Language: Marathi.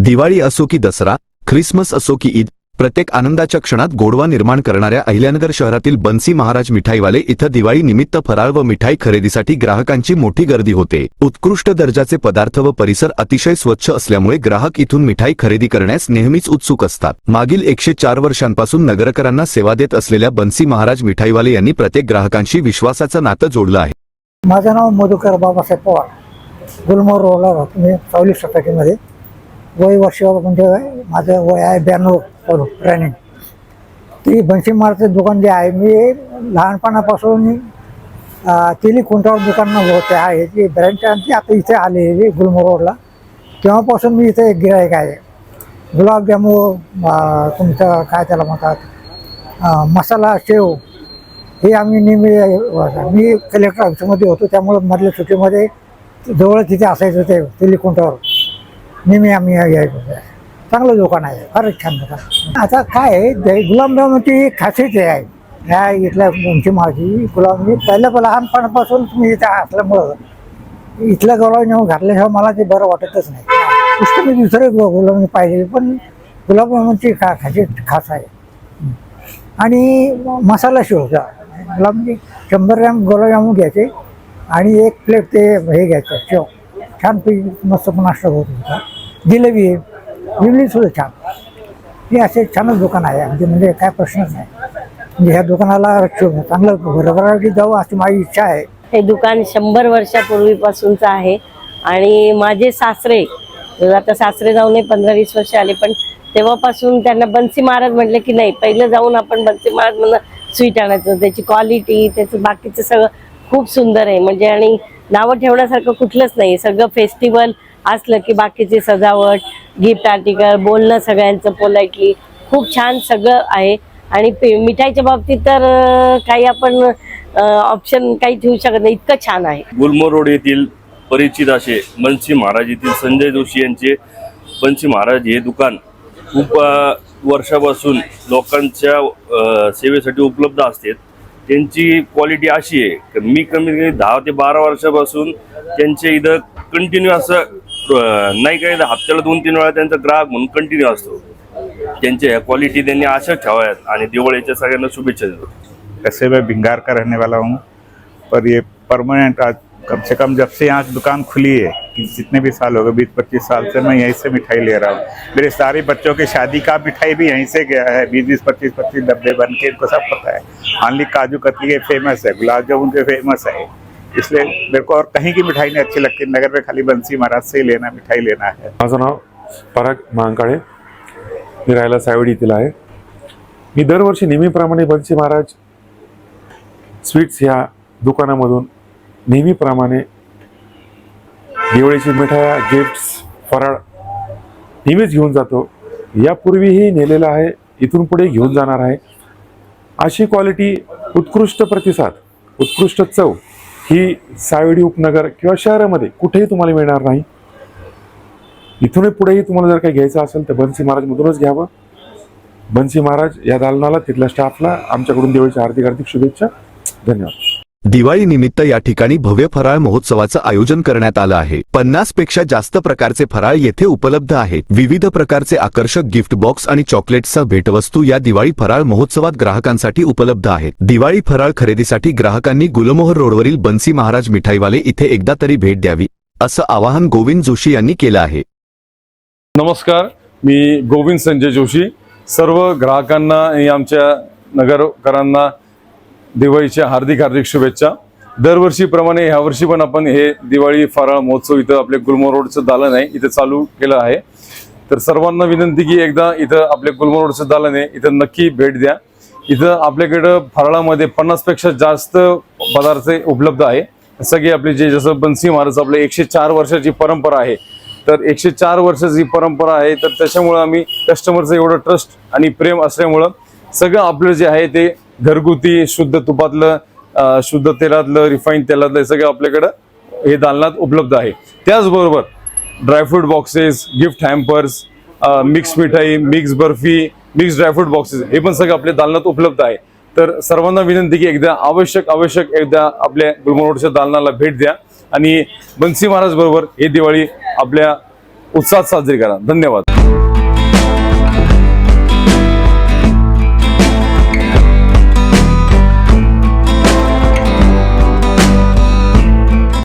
दिवाळी असो की दसरा ख्रिसमस असो की ईद प्रत्येक आनंदाच्या क्षणात गोडवा निर्माण करणाऱ्या अहिल्यानगर शहरातील बन्सी महाराज मिठाईवाले इथं दिवाळी निमित्त फराळ व मिठाई खरेदीसाठी ग्राहकांची मोठी गर्दी होते. उत्कृष्ट दर्जाचे पदार्थ व परिसर अतिशय स्वच्छ असल्यामुळे ग्राहक इथून मिठाई खरेदी करण्यास नेहमीच उत्सुक असतात. मागील एकशे चार वर्षांपासून नगरकरांना सेवा देत असलेल्या बन्सी महाराज मिठाईवाले यांनी प्रत्येक ग्राहकांशी विश्वासाचं नातं जोडलं आहे. माझं नाव मधुकर बाबासाहेब पवार. गुलमोर रोडला राहतो मी सावली शतकीमध्ये. वय वर्ष म्हणजे माझं वय आहे ब्याण्णव रनिंग ती बनशी मारचं दुकान जे आहे मी लहानपणापासून तिली कुंटावर दुकान होते आहे ती ब्रँच आणखी आता इथे आलेली गुलमोरोडला तेव्हापासून मी इथे एक गिरायक आहे. गुलाबजामू तुमचं काय त्याला म्हणतात मसाला शेव हे आम्ही नेहमी मी कलेक्टर ऑफिसमध्ये होतो त्यामुळं मधल्या सुट्टीमध्ये जवळ तिथे असायचं ते तेलिकुंटावर नेहमी आम्ही यायचो चांगलं दुकान आहे फारच छान दुकान आता काय आहे दही गुलाबजामुनची खासियत आहे. ह्या इथल्या तुमची माझी गुलाब पहिल्या लहानपणापासून तुम्ही इथे असल्यामुळं इथलं गुलाबजामुन घातल्याशिवाय मला ते बरं वाटतच नाही. पुष्कळ मी दुसरे गु- पाहिजे पण गुलाबजामुनची खा खासी खास आहे. आणि मसाला शिवचा गुलाबजी शंभर ग्रॅम गुलाबजामून घ्यायचे आणि एक प्लेट ते हे घ्यायचं शेव. छानपैकी मस्त नाश्ता होत होता जिलेबी आहे जिलेबी सुद्धा छान. हे असे छानच दुकान आहे. म्हणजे म्हणजे काय प्रश्नच नाही. म्हणजे ह्या दुकानाला चांगलं भरभराटी जाऊ अशी माझी इच्छा आहे. हे दुकान शंभर वर्षापूर्वीपासूनचं आहे. आणि माझे सासरे म्हणजे आता सासरे जाऊन पंधरा वीस वर्ष आले पण तेव्हापासून त्यांना बन्सी महाराज म्हटलं की नाही पहिलं जाऊन आपण बन्सी महाराज म्हणून स्वीट आणायचं. त्याची क्वालिटी त्याचं बाकीचं सगळं खूप सुंदर आहे. म्हणजे आणि नावं ठेवण्यासारखं कुठलंच नाही. सगळं फेस्टिवल असलं की बाकीची सजावट गिफ्ट आर्टिकल बोलणं सगळ्यांचं पोलाइटली खूप छान सगळं आहे. आणि पे- मिठाईच्या बाबतीत तर काही आपण ऑप्शन काही ठेवू शकत नाही. इतकं छान आहे. गुलमोर रोड येथील परिचित असे मनसी महाराज येथील संजय जोशी यांचे मनसी महाराज हे दुकान खूप वर्षापासून लोकांच्या सेवेसाठी उपलब्ध असते. त्यांची क्वालिटी अशी आहे. की मी कमीत कमी दहा ते बारा वर्षापासून त्यांचे इथं कंटिन्यू असं नाही काही हप्त्याला दोन तीन वेळा त्यांचा ग्राहक म्हणून कंटिन्यू असतो. त्यांच्या क्वालिटी त्यांनी अशा ठेवाव्यात आणि दिवाळीच्या सगळ्यांना शुभेच्छा देतो. वैसे मैं भिंगार का रहने वाला हूँ. पर ये परमानेंट आज कम से कम जब से यहाँ दुकान खुली है जितने भी साल हो गए बीस पच्चीस साल से मैं यहीं से मिठाई ले रहा हूँ। मेरे सारे बच्चों की शादी का मिठाई भी यहीं से गया है बीस बीस पच्चीस पच्चीस डब्बे बन के इनको सब पता है। ऑनली काजू कतली के फेमस है गुलाब जामुन के फेमस है। इसलिए मेरे को और कहीं की मिठाई नहीं अच्छी लगती। नगर में खाली बंसी महाराज से ही लेना मिठाई लेना है। माझं नाव पराग महांकाळे मी राहायला सावडी येथील आहे. मी दरवर्षी नेहमीप्रमाणे बन्सी महाराज स्वीट्स ह्या दुकानामधून नेहमीप्रमाणे दिवाळीची मिठाया गिफ्ट्स फराळ नेहमीच घेऊन जातो. यापूर्वीही नेलेलं आहे इथून पुढे घेऊन जाणार आहे. अशी क्वालिटी उत्कृष्ट प्रतिसाद उत्कृष्ट चव ही सावडी उपनगर किंवा शहरामध्ये कुठेही तुम्हाला मिळणार नाही. इथूनही पुढेही तुम्हाला जर काही घ्यायचं असेल तर बनसी महाराजमधूनच घ्यावं. बनसी महाराज या दालनाला तिथल्या स्टाफला आमच्याकडून देवळीच्या हार्दिक हार्दिक शुभेच्छा. धन्यवाद. दिवाळी निमित्त या ठिकाणी भव्य फराळ महोत्सवाचं आयोजन करण्यात आलं आहे. पन्नासपेक्षा जास्त प्रकारचे फराळ येथे उपलब्ध आहेत. विविध प्रकारचे आकर्षक गिफ्ट बॉक्स आणि चॉकलेट्सचा भेटवस्तू या दिवाळी फराळ महोत्सवात ग्राहकांसाठी उपलब्ध आहेत. दिवाळी फराळ खरेदीसाठी ग्राहकांनी गुलमोहर रोडवरील बन्सी महाराज मिठाईवाले इथे एकदा तरी भेट द्यावी असं आवाहन गोविंद जोशी यांनी केलं आहे. नमस्कार मी गोविंद संजय जोशी. सर्व ग्राहकांना आणि आमच्या नगरकरांना दिवाळीच्या हार्दिक हार्दिक शुभेच्छा. दरवर्षीप्रमाणे ह्यावर्षी पण आपण हे दिवाळी फराळ महोत्सव इथं आपले गुलमोर रोडचं दालन आहे. इथं चालू केलं आहे. तर सर्वांना विनंती की एकदा इथं आपल्या गुलमोर रोडचं दालन आहे. इथं नक्की भेट द्या. इथं आपल्याकडं फराळामध्ये पन्नासपेक्षा जास्त पदार्थ उपलब्ध आहे. सगळे आपले जे जसं बन्सी महाराज आपले एकशे चार वर्षाची परंपरा आहे. तर एकशे चार वर्षाची परंपरा आहे. तर त्याच्यामुळं आम्ही कस्टमरचं एवढं ट्रस्ट आणि प्रेम असल्यामुळं सगळं आपलं जे आहे ते घरगुती शुद्ध तुपातलं शुद्ध तेलातलं रिफाईन तेलातलं हे सगळं आपल्याकडं हे दालनात उपलब्ध आहे. त्याचबरोबर dry fruit boxes gift hampers mix मिठाई mix barfi mix dry fruit boxes हे पण सगळं आपल्या दालनात उपलब्ध आहे. तर सर्वांना विनंती की एकदा आवश्यक आवश्यक एकदा आपल्या गुलमोहरच्या दालनाला भेट द्या आणि बन्सी महाराज बरोबर ही दिवाळी आपल्या उत्साहात साजरी करा. धन्यवाद.